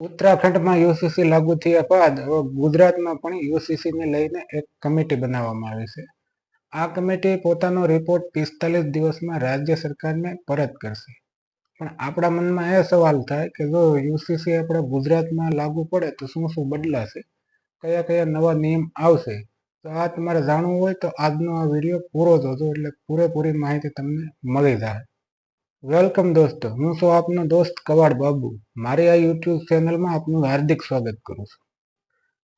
ઉત્તરાખંડમાં યુસીસી લાગુ થયા બાદ ગુજરાતમાં પણ યુસીસીને લઈને એક કમિટી બનાવવામાં આવી છે. આ કમિટી પોતાનો રિપોર્ટ પિસ્તાલીસ દિવસમાં રાજ્ય સરકારને પરત કરશે. પણ આપણા મનમાં એ સવાલ થાય કે જો યુસીસી આપણે ગુજરાતમાં લાગુ પડે તો શું શું બદલાશે? કયા કયા નવા નિયમ આવશે? તો આ તમારે જાણવું હોય તો આજનો આ વીડિયો પૂરો જોજો એટલે પૂરેપૂરી માહિતી તમને મળી જાય. વેલકમ દોસ્તો, હું છું આપનો દોસ્ત કવાડ બાબુ. મારી આ યુટ્યુબ ચેનલમાં આપનું હાર્દિક સ્વાગત કરું છું.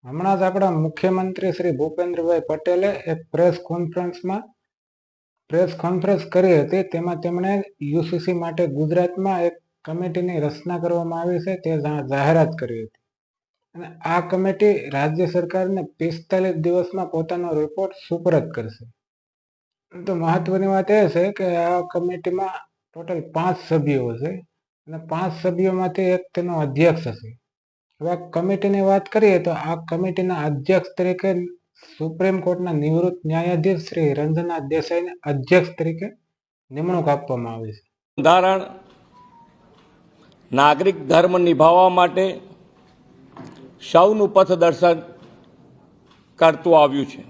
હમણાં જ આપણા મુખ્યમંત્રી શ્રી ભૂપેન્દ્રભાઈ પટેલે એક પ્રેસ કોન્ફરન્સમાં, પ્રેસ કોન્ફરન્સ કરી હતી, તેમાં તેમણે યુસીસી માટે ગુજરાતમાં એક કમિટીની રચના કરવામાં આવી છે, તે જાહેરાત કરી હતી. અને આ કમિટી રાજ્ય સરકારને પિસ્તાલીસ દિવસમાં પોતાનો રિપોર્ટ સુપરત કરશે. તો મહત્વની વાત એ છે કે આ કમિટીમાં ટોટલ પાંચ સભ્યો છે અને પાંચ સભ્યોમાંથી એક તેનો અધ્યક્ષ હશે. હવે કમિટીની વાત કરીએ તો આ કમિટીના અધ્યક્ષ તરીકે સુપ્રીમ કોર્ટના નિવૃત્ત ન્યાયાધીશ શ્રી રંજના દેસાઈને અધ્યક્ષ તરીકે નિમણૂક આપવામાં આવી છે. બંધારણ નાગરિક ધર્મ નિભાવવા માટે સૌનું પથદર્શન કરતું આવ્યું છે.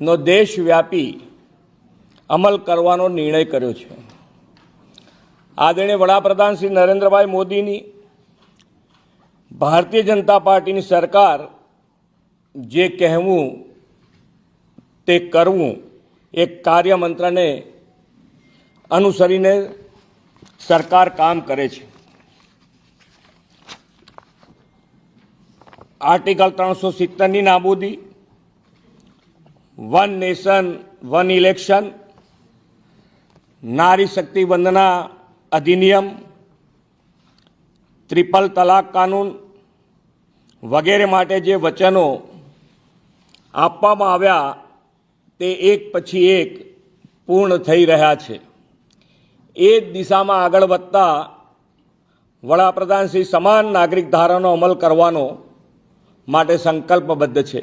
કોડનો દેશવ્યાપી અમલ કરવાનો નિર્ણય કર્યો છે. આદરણીય વડાપ્રધાન શ્રી નરેન્દ્રભાઈ મોદીની ભારતીય જનતા પાર્ટીની સરકાર જે કહેવું તે કરવું એક કાર્યમંત્રને અનુસરીને સરકાર કામ કરે છે. આર્ટિકલ ત્રણસો સિત્તેરની નાબૂદી વન નેશન વન ઇલેક્શન નારી શક્તિ વંદના અધિનિયમ ત્રિપલ તલાક કાનૂન વગેરે માટે જે વચનો આપવામાં આવ્યા તે એક પછી એક પૂર્ણ થઈ રહ્યા છે એ જ દિશામાં આગળ વધતા વડાપ્રધાન શ્રી સમાન નાગરિક ધારાનો અમલ કરવાનો માટે સંકલ્પબદ્ધ છે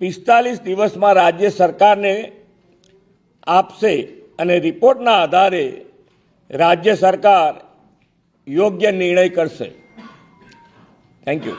પિસ્તાલીસ દિવસમાં રાજ્ય સરકારને આપશે અને રિપોર્ટના આધારે રાજ્ય સરકાર યોગ્ય નિર્ણય કરશે. Thank you